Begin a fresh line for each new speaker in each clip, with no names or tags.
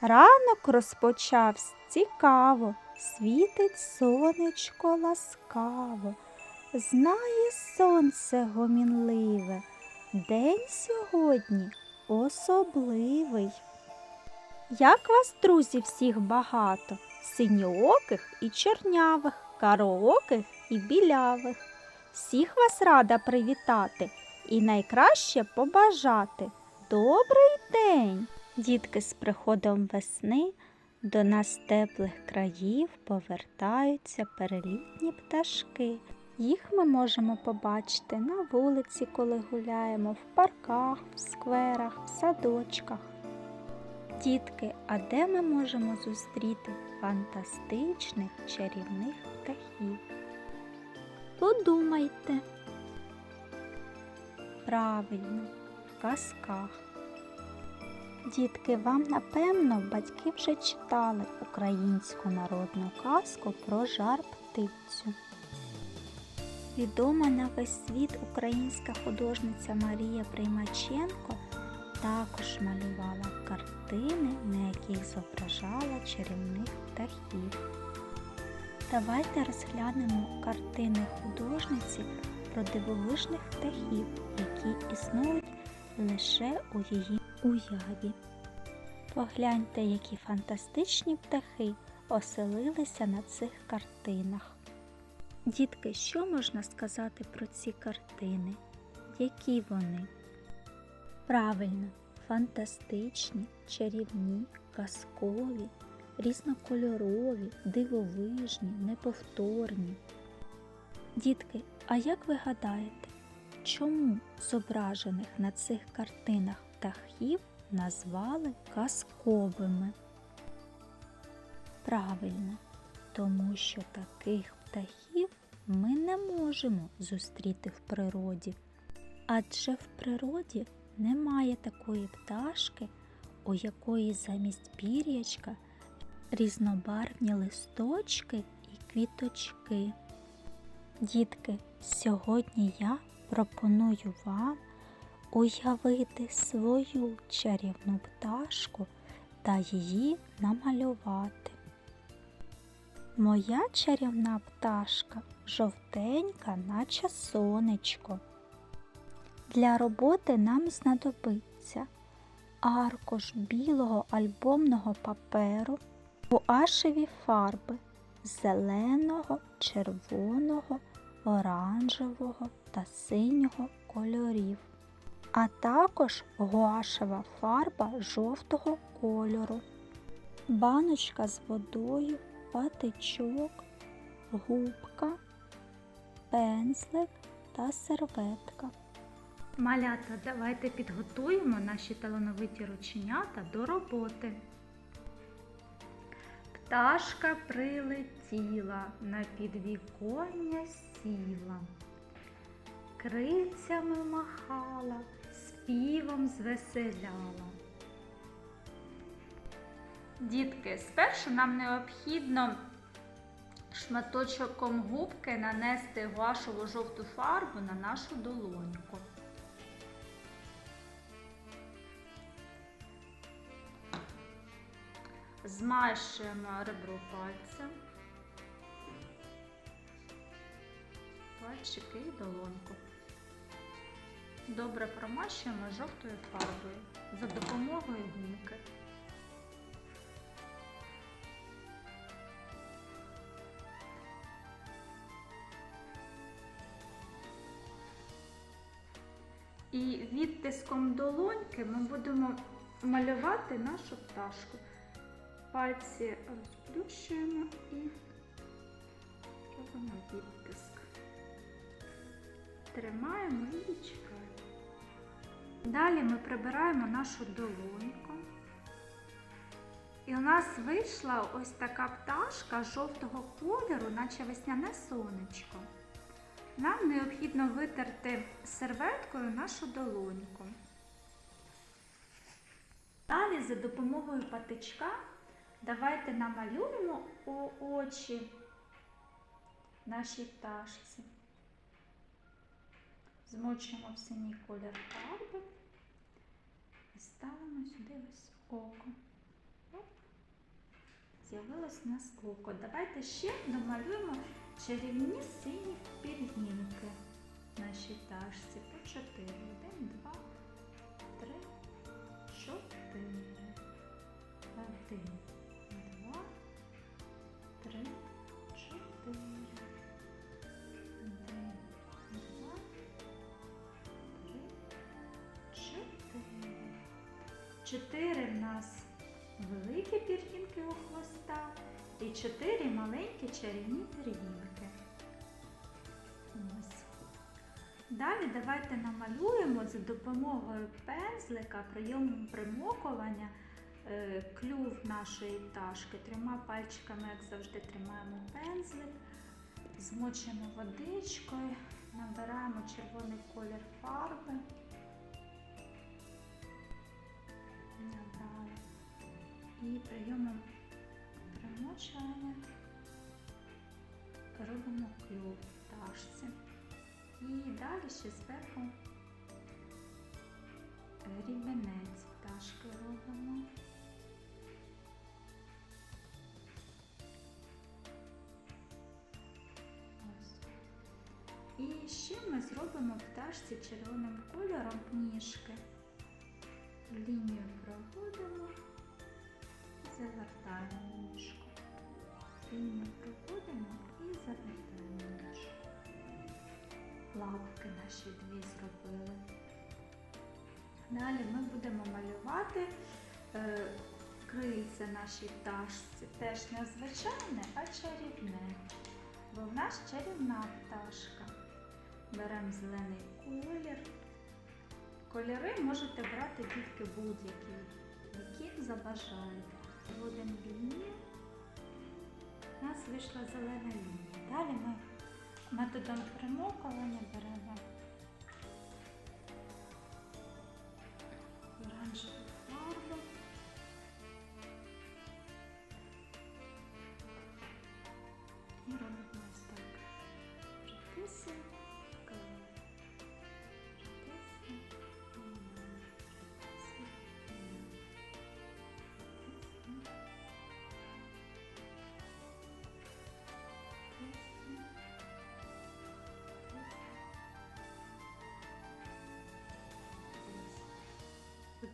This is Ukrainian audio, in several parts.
Ранок розпочався цікаво, світить сонечко ласкаво. Знає сонце гомінливе, день сьогодні особливий. Як вас, друзі, всіх багато, синьооких і чорнявих, карооких і білявих. Всіх вас рада привітати і найкраще побажати. Добрий день! Дітки з приходом весни до нас теплих країв повертаються перелітні пташки. Їх ми можемо побачити на вулиці, коли гуляємо, в парках, в скверах, в садочках. Дітки, а де ми можемо зустріти фантастичних чарівних птахів? Подумайте. Правильно, в казках. Дітки, вам напевно батьки вже читали українську народну казку про жар птицю. Відома на весь світ українська художниця Марія Приймаченко також малювала картини, на яких зображала чарівних птахів. Давайте розглянемо картини художниці про дивовижних птахів, які існують лише у її уяві. Погляньте, які фантастичні птахи оселилися на цих картинах. Дітки, що можна сказати про ці картини? Які вони? Правильно, фантастичні, чарівні, казкові, різнокольорові, дивовижні, неповторні. Дітки, а як ви гадаєте, чому зображених на цих картинах птахів назвали казковими? Правильно, тому що таких птахів ми не можемо зустріти в природі, адже в природі немає такої пташки, у якої замість пір'ячка різнобарвні листочки і квіточки. Дітки, сьогодні я пропоную вам уявити свою чарівну пташку та її намалювати. Моя чарівна пташка жовтенька, наче сонечко. Для роботи нам знадобиться аркуш білого альбомного паперу, гуашеві фарби зеленого, червоного, оранжевого та синього кольорів, а також гуашева фарба жовтого кольору, баночка з водою, патичок, губка, пензлик та серветка. Малята, давайте підготуємо наші талановиті рученята до роботи. Пташка прилетіла, на підвіконня сіла, крильцями махала, співом звеселяла. Дітки, спершу нам необхідно шматочком губки нанести гуашеву жовту фарбу на нашу долоньку. Змащуємо ребро пальцем, пальчики і долоньку. Добре промащуємо жовтою фарбою за допомогою гумки. І відтиском долоньки ми будемо малювати нашу пташку. Пальці розплющуємо і робимо відтиск. Тримаємо і чекаємо. Далі ми прибираємо нашу долоньку. І у нас вийшла ось така пташка жовтого кольору, наче весняне сонечко. Нам необхідно витерти серветкою нашу долоньку. Далі за допомогою патичка давайте намалюємо очі нашій пташці. Змочимо в синій колір фарби і ставимо сюди ось око. З'явилось у нас око. Давайте ще домалюємо чарівні сині пір'їнки нашій ташці по 4. 1, 2, Чотири в нас великі пір'їнки у хвоста і чотири маленькі чарівні пір'їнки. Далі давайте намалюємо за допомогою пензлика прийомом примокування е, клюв нашої пташки. Трьома пальчиками, як завжди, тримаємо пензлик, змочуємо водичкою, набираємо червоний колір фарби. І прийомом примочування робимо клюв пташці. І далі ще зверху рібенець пташки робимо. І ще ми зробимо пташці червоним кольором ніжки. Лінію проводимо завертаємо ніжку. Лінію проводимо і завертаємо ніжку. Лапки наші дві зробили. Далі ми будемо малювати е, крильця нашій пташці. Теж не звичайне, а чарівне. Бо в нас чарівна пташка. Беремо зелений колір. Кольори можете брати тільки будь-які, які забажаєте. Вийшла зелена лінія. Далі ми методом примокування беремо оранжеву фарбу. І робимо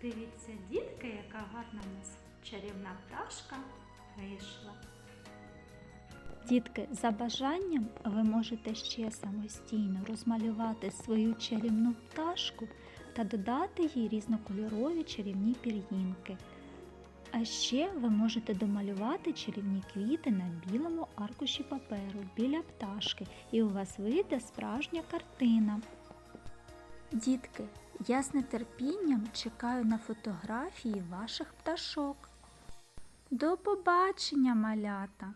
Подивіться, дітки, яка гарна в нас чарівна пташка вийшла. Дітки, за бажанням ви можете ще самостійно розмалювати свою чарівну пташку та додати їй різнокольорові чарівні пір'їнки. А ще ви можете домалювати чарівні квіти на білому аркуші паперу біля пташки, і у вас вийде справжня картина. Дітки, я з нетерпінням чекаю на фотографії ваших пташок. До побачення, малята!